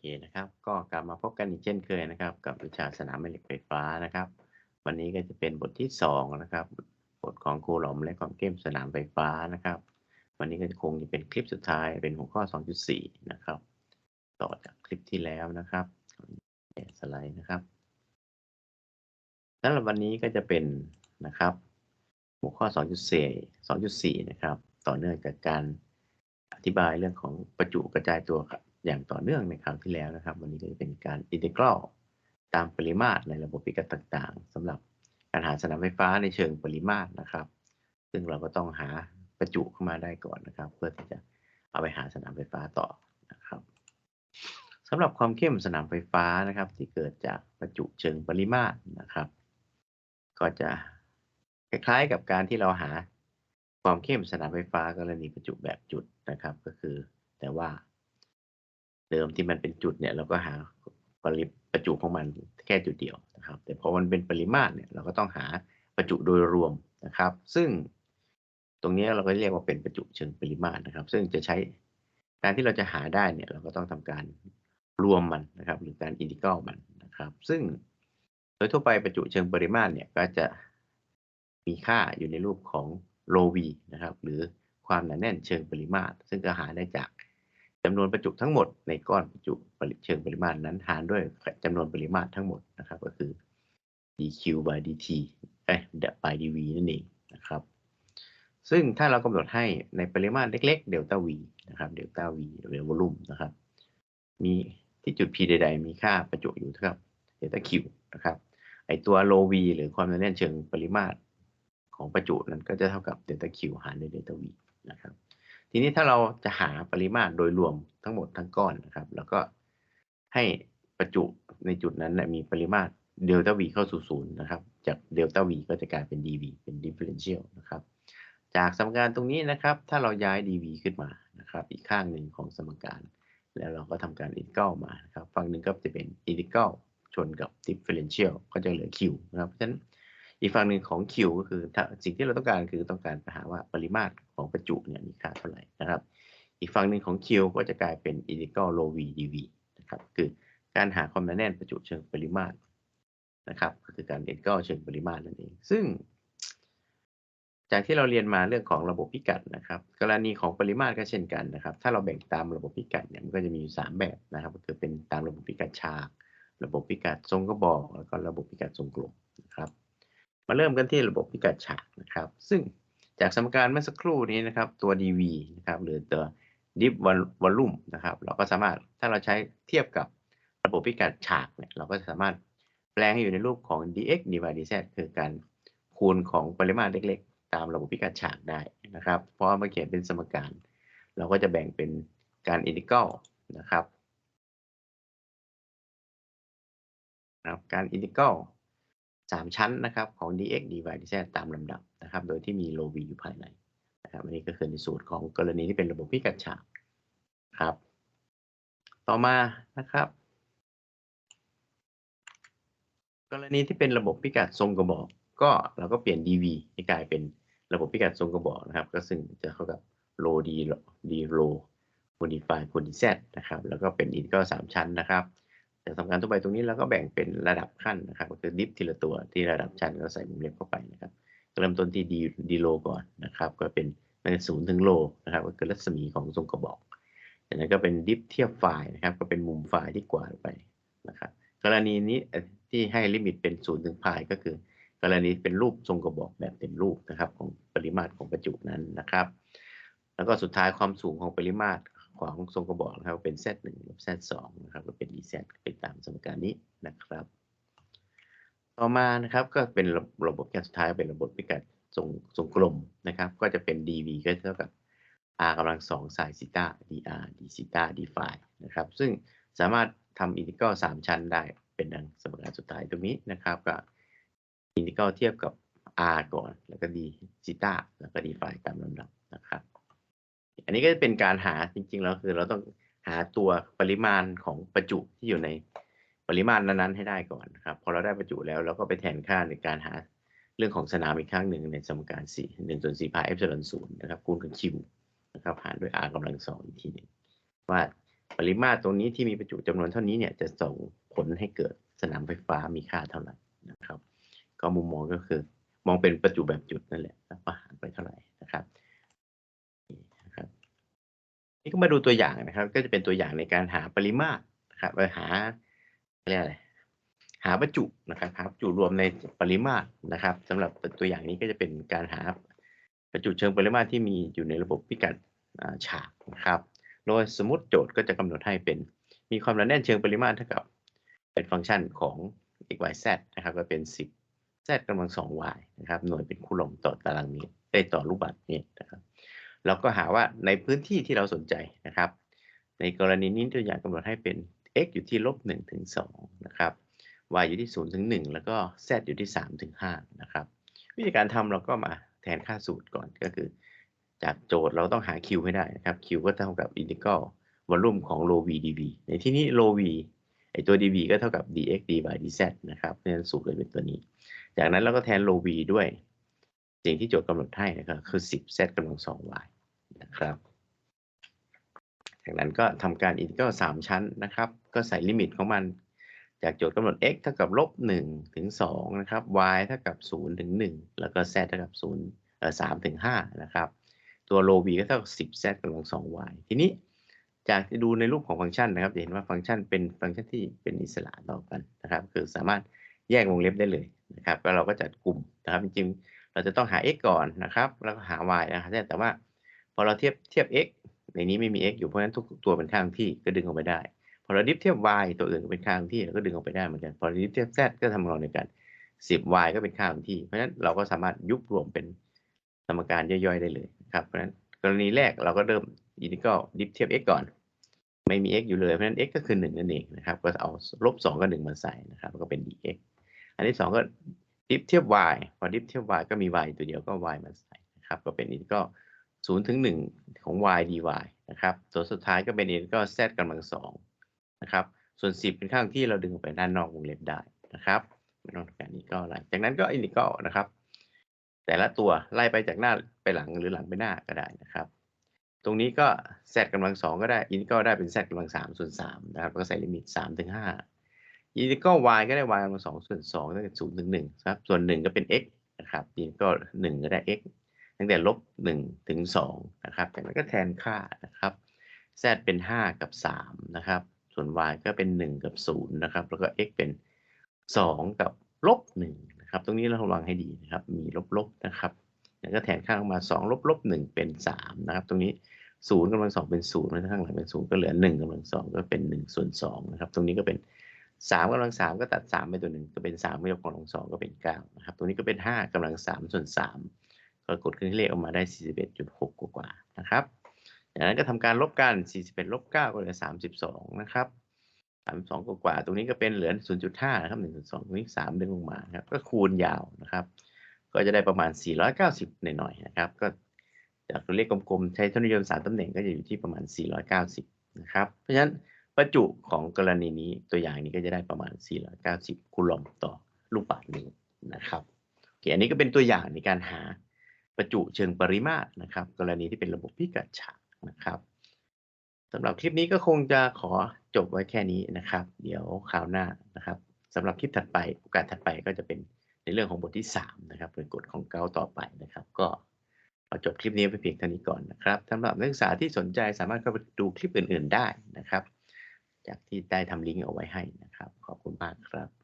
เคนะครับ ก็กลับมาพบกันอีกเช่นเคยนะครับ กับวิชาสนามแม่เหล็กไฟฟ้านะครับ วันนี้ก็จะเป็นบทที่สองนะครับบทของครูหลอมและของเกมสนามไฟฟ้านะครับ วันนี้ก็จะคงจะเป็นคลิปสุดท้ายเป็นหัวข้อ 2.4 นะครับ ต่อจากคลิปที่แล้วนะครับสไลด์นะครับสำหรับวันนี้ก็จะเป็นนะครับหัวข้อ 2.4 2.4 นะครับ ต่อเนื่องจากการอธิบายเรื่องของประจุกระจายตัว อย่างต่อเนื่องในคราวที่แล้วนะครับ วันนี้ก็จะเป็นการอินทิกรัลตามปริมาตรในระบบพิกัดต่างๆสำหรับการหาสนามไฟฟ้าในเชิงปริมาตรนะครับ ซึ่งเราก็ต้องหาประจุเข้ามาได้ก่อนนะครับ เพื่อที่จะเอาไปหาสนามไฟฟ้าต่อนะครับสำหรับความเข้มสนามไฟฟ้านะครับ ที่เกิดจากประจุเชิงปริมาตรนะครับ ก็จะคล้ายๆกับการที่เราหาความเข้มสนามไฟฟ้ากรณีประจุแบบจุดนะครับ ก็คือแต่ว่า เดิมที่มันเป็นจุดเนี่ยเราก็หาปริประจุของมันแค่จุดเดียวนะครับ แต่พอมันเป็นปริมาตรเนี่ยเราก็ต้องหาประจุโดยรวมนะครับ ซึ่งตรงนี้เราก็เรียกว่าเป็นประจุเชิงปริมาตรนะครับ ซึ่งจะใช้การที่เราจะหาได้เนี่ย เราก็ต้องทำการรวมมันนะครับ หรือการอินทิกรัลมันนะครับ ซึ่งโดยทั่วไปประจุเชิงปริมาตรเนี่ยก็จะมีค่าอยู่ในรูปของโลวีนะครับ หรือความหนาแน่นเชิงปริมาตร ซึ่งก็หาได้จาก จำนวนประจุทั้งหมดในก้อนประจุเชิงปริมาตรนั้นหารด้วยจำนวนปริมาตรทั้งหมดนะครับ ก็คือ dq by dt เอ้ย by dv นั่นเองนะครับ ซึ่งถ้าเรากำหนดให้ในปริมาตรเล็กๆเดลต้า v นะครับเดลต้า v หรือวอลลุ่มนะครับ มีที่จุด p ใด ๆ มีค่าประจุอยู่เท่ากับเดลต้า q นะครับ ไอตัวโล v หรือความแน่นเชิงปริมาตรของประจุนั้นก็จะเท่ากับเดลต้า q หารด้วยเดลต้า v นะครับ ทีนี้ถ้าเราจะหาปริมาตรโดยรวมทั้งหมดทั้งก้อนนะครับ แล้วก็ให้ประจุในจุดนั้นนะมีปริมาตรเดลต้า v เข้าสู่ศูนย์นะครับ จากเดลต้า v ก็จะกลายเป็น dv เป็น differential นะครับ จากสมการตรงนี้นะครับ ถ้าเราย้าย dv ขึ้นมานะครับ อีกข้างหนึ่งของสมการ แล้วเราก็ทำการอินทิกรัลมานะครับ ฝั่งหนึ่งก็จะเป็นอินทิกรัลชนกับ differential ก็จะเหลือ q นะครับ เพราะฉะนั้น อีกฝั่งหนึ่งของ Q ก็คือสิ่งที่เราต้องการคือต้องการหาว่าปริมาตรของประจุเนี่ยมีค่าเท่าไหร่นะครับ อีกฝั่งหนึ่งของ Q ก็จะกลายเป็น integral rho v dv นะครับคือการหาความหนาแน่นประจุเชิงปริมาตรนะครับก็คือการ integral เชิงปริมาตรนั่นเอง ซึ่ง จากที่เราเรียนมาเรื่องของระบบพิกัดนะครับ กรณีของปริมาตรก็เช่นกันนะครับ ถ้าเราแบ่งตามระบบพิกัดเนี่ยมันก็จะมีอยู่3แบบนะครับ ก็คือเป็นตามระบบพิกัดฉาก ระบบพิกัดทรงกระบอกแล้วก็ระบบพิกัดทรงกลมนะครับ มาเริ่มกันที่ระบบพิกัดฉากนะครับ ซึ่งจากสมการเมื่อสักครู่นี้นะครับ ตัว dv นะครับหรือตัว dip volume นะครับ เราก็สามารถถ้าเราใช้เทียบกับระบบพิกัดฉากเนี่ยเราก็สามารถแปลงให้อยู่ในรูปของ dx dy dz คือการคูณของปริมาตรเล็กๆ ตามระบบพิกัดฉากได้นะครับ เพราะมาเขียนเป็นสมการ เราก็จะแบ่งเป็นการอินทิกรัลนะครับการอินทิกรัล สามชั้นนะครับของ dx dy dz ตามลำดับนะครับ โดยที่มีโล v อยู่ภายในนะครับอันนี้ก็คือในสูตรของกรณีที่เป็นระบบพิกัดฉากครับ ต่อมานะครับ กรณีที่เป็นระบบพิกัดทรงกระบอก ก็เราก็เปลี่ยน dv ให้กลายเป็นระบบพิกัดทรงกระบอกนะครับ ก็ซึ่งจะเข้ากับโล d d โล modify คูณ dz นะครับ แล้วก็เป็นอินก็สามชั้นนะครับ แต่สำคัญทั่วไปตรงนี้เราก็แบ่งเป็นระดับขั้นนะครับ ก็คือดิฟทีละตัวที่ระดับชั้นก็ใส่มุมเล็บเข้าไปนะครับเริ่มต้นที่ดีดีโลก่อนนะครับ ก็เป็นในศูนย์ถึงโลนะครับ ก็คือรัศมีของทรงกระบอกจากนั้นก็เป็นดิฟเทียบไฟล์นะครับ ก็เป็นมุมไฟล์ที่กวาดไปนะครับ กรณีนี้ที่ให้ลิมิตเป็นศูนย์ถึงพายก็คือ กรณีเป็นรูปทรงกระบอกแบบเต็มรูปนะครับ ของปริมาตรของประจุนั้นนะครับ แล้วก็สุดท้ายความสูงของปริมาตร ของทรงกระบอกนะครับเป็น z 1 ลบ z 2 นะครับก็เป็น ez เป็นตามสมการนี้นะครับ ต่อมานะครับก็เป็นระบบการสุดท้ายเป็นระบบพิกัดทรงทรงกลมนะครับ ก็จะเป็น dv ก็เท่ากับ r กำลังสองไซน์ซิต้า dr d ซิต้า d ไฟนะครับ ซึ่งสามารถทำอินทิกรัลสามชั้นได้เป็นดังสมการสุดท้ายตรงนี้นะครับก็อินทิกรัลเทียบกับ r ก่อน แล้วก็ d ซิต้าแล้วก็ d ไฟตามลำดับนะครับ อันนี้ก็จะเป็นการหาจริงๆแล้วคือเราต้องหาตัวปริมาณของประจุที่อยู่ในปริมาณนั้นๆให้ได้ก่อนนะครับ พอเราได้ประจุแล้วเราก็ไปแทนค่าในการหาเรื่องของสนามอีกครั้งหนึ่งในสมการ4 1ส่วน4พายเอฟเซลอนศูนย์นะครับคูณกับ q นะครับหารด้วย r กำลังสองอีกทีหนึ่งว่าปริมาตรตรงนี้ที่มีประจุจำนวนเท่านี้เนี่ยจะส่งผลให้เกิดสนามไฟฟ้ามีค่าเท่าไหร่นะครับ ก็มุมมองก็คือ มองเป็นประจุแบบจุดนั่นแหละแล้วก็หารไปเท่าไหร่นะครับ นี่ก็มาดูตัวอย่างนะครับ ก็จะเป็นตัวอย่างในการหาปริมาตรนะครับไปหาเรียกอะไรหาประจุนะครับหาประจุรวมในปริมาตรนะครับสำหรับตัวอย่างนี้ก็จะเป็นการหาประจุเชิงปริมาตรที่มีอยู่ในระบบพิกัดฉากนะครับ โดยสมมติโจทย์ก็จะกำหนดให้เป็น มีความหนาแน่นเชิงปริมาตรเท่ากับ เป็นฟังก์ชันของ x y z นะครับ ก็เป็น 10 z กำลัง 2y นะครับ หน่วยเป็นคูลอมต่อตารางเมตรได้ต่อลูกบาศก์เมตรนะครับ เราก็หาว่าในพื้นที่ที่เราสนใจนะครับ ในกรณีนี้ตัวอย่างกำหนดให้เป็น x อยู่ที่ลบ1ถึง2นะครับ y อยู่ที่0ถึง1แล้วก็ z อยู่ที่3ถึง5นะครับ วิธีการทำเราก็มาแทนค่าสูตรก่อนก็คือ จากโจทย์เราต้องหา q ให้ได้นะครับ q ก็เท่ากับ integral volume ของ rho v dv ในที่นี้ rho v ไอตัว dv ก็เท่ากับ dx dy dz นะครับเพราะฉะนั้นสูตรเลยเป็นตัวนี้ จากนั้นเราก็แทน rho v ด้วย สิ่งที่โจทย์กำหนดให้นะครับคือ 10 z กำลัง 2y นะครับ จากนั้นก็ทำการ integral 3ชั้นนะครับ ก็ใส่ลิมิตของมัน จากโจทย์กำหนด x เท่ากับลบ1ถึง2นะครับ y เท่ากับ0ถึง1แล้วก็ z เท่ากับ0เอ่อ3ถึง5นะครับ ตัว rho v ก็เท่ากับ10 z กำลัง 2y ทีนี้จากดูในรูปของฟังก์ชันนะครับจะเห็นว่าฟังก์ชันเป็นฟังก์ชันที่เป็นอิสระต่อกันนะครับ คือสามารถแยกวงเล็บได้เลยนะครับก็เราก็จัดกลุ่มนะครับจริงๆ เราจะต้องหา x ก่อนนะครับ แล้วก็หา y นะครับแต่ว่าพอเราเทียบเทียบ x ในนี้ไม่มี x อยู่เพราะฉะนั้นทุกตัวเป็นค่าคงที่ก็ดึงออกไปได้ พอเราดิฟเทียบ y ตัวอื่นก็เป็นค่าคงที่เราก็ดึงออกไปได้เหมือนกันพอเราดิฟเทียบ z ก็ทำงานในการ 10y ก็เป็นค่าคงที่ เพราะฉะนั้นเราก็สามารถยุบรวมเป็นสมการย่อยๆได้เลยครับเพราะฉะนั้นกรณีแรกเราก็เริ่มอินทิกรัลดิฟเทียบ x ก่อน ไม่มี x อยู่เลยเพราะฉะนั้น x ก็คือ1นั่นเองนะครับก็เอาลบ2กับ1มาใส่นะครับก็เป็น dx อันที่2ก็ ดิฟเทียบ y พอดิฟเทียบ y ก็มี y ตัวเดียวก็ y มาใส่นะครับ ก็เป็นอินทิกรัล0ถึง1ของ y dy นะครับตัวสุดท้ายก็เป็นอินกรัล z กำลัง2นะครับ ส่วน 10 เป็นค่างที่เราดึงไปด้านนอกวงเล็บได้นะครับไม่ต้องทำการนี้ก็อะไรจากนั้นก็อินทิกรัลนะครับ แต่ละตัวไล่ไปจากหน้าไปหลังหรือหลังไปหน้าก็ได้นะครับ ตรงนี้ก็ z กำลังสองก็ได้อินก็ได้เป็น z กำลังสามส่วนสามนะครับ ก็ใส่ลิมิตสามถึงห้า อิก็ y ก็ได้ y กำลังสองส่วนสองตั้งแต่ศูนย์ถึงหนึ่งครับ ส่วนหนึ่งก็เป็น x นะครับอินก็หนึ่งก็ได้ x ตั้งแต่ลบหนึ่งถึงสองนะครับจากนั้นก็แทนค่านะครับ z เป็นห้ากับสามนะครับ ส่วน y ก็เป็นหนึ่งกับศูนย์นะครับ แล้วก็ x เป็นสองกับลบหนึ่งนะครับ ตรงนี้เราระวังให้ดีนะครับ มีลบๆนะครับแล้วก็แทนค่าออกมา2ลบลบ1เป็น 3 นะครับ ตรงนี้0กำลัง2เป็น0แล้วข้างหลังเป็น0ก็เหลือ 1กำลัง2ก็เป็น1ส่วน2นะครับ ตรงนี้ก็เป็น 3กำลัง3ก็ตัด3ไปตัวหนึ่งก็เป็น3ไม่ยกกำลัง2ก็เป็น9นะครับ ตรงนี้ก็เป็น5กำลัง3ส่วน3ก็กดขึ้นเลขออกมาได้41.6กกว่านะครับจากนั้นก็ทำการลบกัน41ลบ9ก็เหลือ32นะครับ32กว่าตรงนี้ก็เป็นเหลือ0.5นะครับ1ส่วน2ตรงนี้3ดึงลงมาครับ ก็คูณยาวนะครับ ก็จะได้ประมาณ490หน่อยๆนะครับ ก็จากตัวเลขกลมๆใช้ทุนนิยมสามตำแหน่งก็จะอยู่ที่ประมาณ490นะครับ เพราะฉะนั้น ประจุของกรณีนี้ตัวอย่างนี้ก็จะได้ประมาณ 490 คูลอมต่อลูกบาศก์เมตรนะครับโอเคอันนี้ก็เป็นตัวอย่างในการหาประจุเชิงปริมาตรนะครับ กรณีที่เป็นระบบพิกัดฉากนะครับสำหรับคลิปนี้ก็คงจะขอจบไว้แค่นี้นะครับ เดี๋ยวคราวหน้านะครับสำหรับคลิปถัดไปโอกาสถัดไปก็จะเป็นในเรื่องของบทที่ 3 นะครับเป็นกฎของเกาต่อไปนะครับ ก็เอาจบคลิปนี้ไปเพียงเท่านี้ก่อนนะครับสำหรับนักศึกษาที่สนใจสามารถเข้าไปดูคลิปอื่น ๆ ได้นะครับ จากที่ได้ทำลิงก์เอาไว้ให้นะครับ ขอบคุณมากครับ